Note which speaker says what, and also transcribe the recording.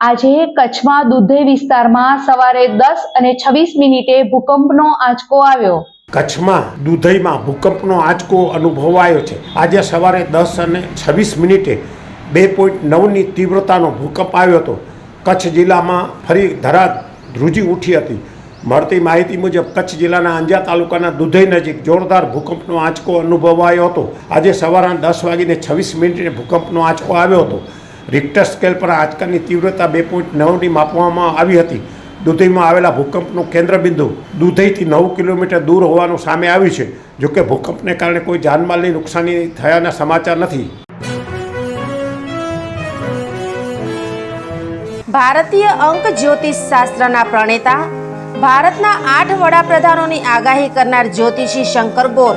Speaker 1: આજે કચ્છમાં દુધઈ વિસ્તારમાં સવારે દસ અને છવ્વીસ મિનિટે ભૂકંપનો આંચકો આવ્યો.
Speaker 2: કચ્છમાં દુધઈમાં ભૂકંપનો આંચકો અનુભવાયો છે. આજે સવારે દસ અને છવ્વીસ મિનિટે બે પોઈન્ટ નવની તીવ્રતાનો ભૂકંપ આવ્યો હતો. કચ્છ જિલ્લામાં ફરી ધરા ધ્રુજી ઉઠી હતી. મળતી માહિતી મુજબ કચ્છ જિલ્લાના અંજા તાલુકાના દુધઈ નજીક જોરદાર ભૂકંપનો આંચકો અનુભવાયો હતો. આજે સવારના દસ વાગીને છવ્વીસ મિનિટે ભૂકંપનો આંચકો આવ્યો હતો. રિક્ટર સ્કેલ પર આંચકાની તીવ્રતા બે પોઈન્ટ નવની માપવામાં આવી હતી. દુધઈમાં આવેલા ભૂકંપનું કેન્દ્રબિંદુ દુધઈથી નવ કિલોમીટર દૂર હોવાનું સામે આવ્યું છે જોકે ભૂકંપને કારણે કોઈ જાનમાલની નુકસાની થયાના સમાચાર નથી.
Speaker 3: ભારતીય અંક જ્યોતિષ શાસ્ત્રના પ્રણેતા, ભારતના આઠ વડાપ્રધાનોની આગાહી કરનાર જ્યોતિષી શંકર ગોર